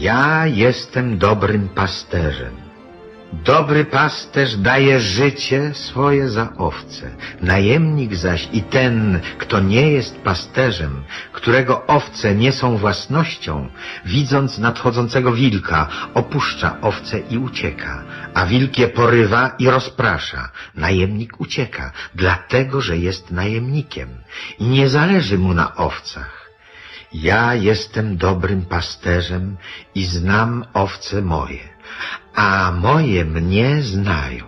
Ja jestem dobrym pasterzem. Dobry pasterz daje życie swoje za owce. Najemnik zaś i ten, kto nie jest pasterzem, którego owce nie są własnością, widząc nadchodzącego wilka, opuszcza owce i ucieka, a wilk je porywa i rozprasza. Najemnik ucieka, dlatego że jest najemnikiem i nie zależy mu na owcach. Ja jestem dobrym pasterzem i znam owce moje, a moje mnie znają.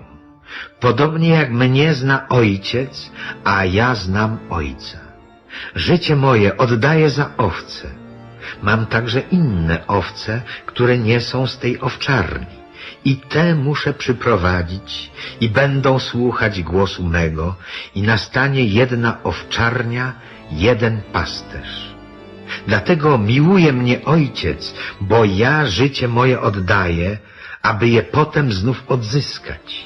Podobnie jak mnie zna ojciec, a ja znam ojca. Życie moje oddaję za owce. Mam także inne owce, które nie są z tej owczarni. I te muszę przyprowadzić i będą słuchać głosu mego i nastanie jedna owczarnia, jeden pasterz. Dlatego miłuje mnie Ojciec, bo ja życie moje oddaję, aby je potem znów odzyskać.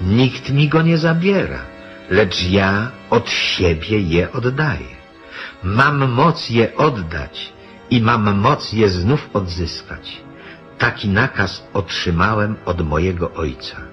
Nikt mi go nie zabiera, lecz ja od siebie je oddaję. Mam moc je oddać i mam moc je znów odzyskać. Taki nakaz otrzymałem od mojego Ojca.